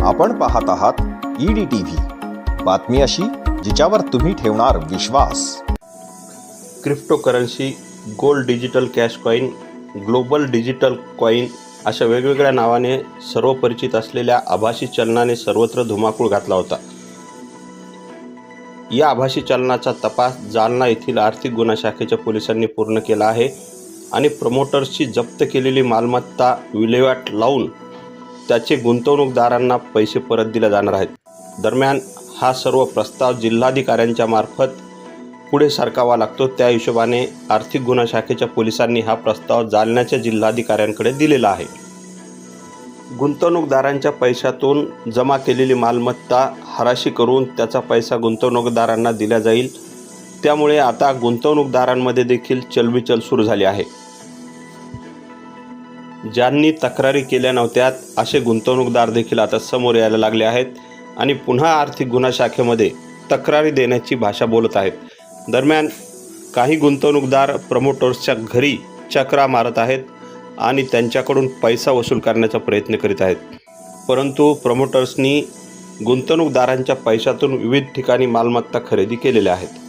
आपण पाहत आहात ईडी टीव्ही बातमी अशी जिच्यावर तुम्ही ठेवणार विश्वास. Cryptocurrency gold digital cash coin global digital coin अशा वेगवेगळ्या नावाने सर्व परिचित असलेल्या आभासी चलनाने सर्वत्र धुमाकूळ घातला होता. या आभासी चलनाचा तपास जालना येथील आर्थिक गुन्हा शाखेच्या पोलिसांनी पूर्ण केला आहे आणि प्रमोटर्सची जप्त केलेली मालमत्ता विल्हेवाट लावून त्याचे गुंतवणूकदारांना पैसे परत दिले जाणार आहेत. दरम्यान हा सर्व प्रस्ताव जिल्हाधिकाऱ्यांच्या मार्फत पुढे सरकावा लागतो. त्या हिशोबाने आर्थिक गुन्हा शाखेच्या पोलिसांनी हा प्रस्ताव जालन्याच्या जिल्हाधिकाऱ्यांकडे दिलेला आहे. गुंतवणूकदारांच्या पैशातून जमा केलेली मालमत्ता हराशी करून त्याचा पैसा गुंतवणूकदारांना दिला जाईल. त्यामुळे आता गुंतवणूकदारांमध्ये देखील चलबिचल सुरू झाली आहे. ज्यांनी तक्रारी केल्या नव्हत्या असे गुंतवणूकदार देखील आता समोर यायला लागले आहेत आणि पुन्हा आर्थिक गुन्हा शाखेमध्ये तक्रारी देण्याची भाषा बोलत आहेत. दरम्यान काही गुंतवणूकदार प्रमोटर्सच्या घरी चक्रा मारत आहेत आणि त्यांच्याकडून पैसा वसूल करण्याचा प्रयत्न करीत आहेत. परंतु प्रमोटर्सनी गुंतवणूकदारांच्या पैशातून विविध ठिकाणी मालमत्ता खरेदी केलेल्या आहेत.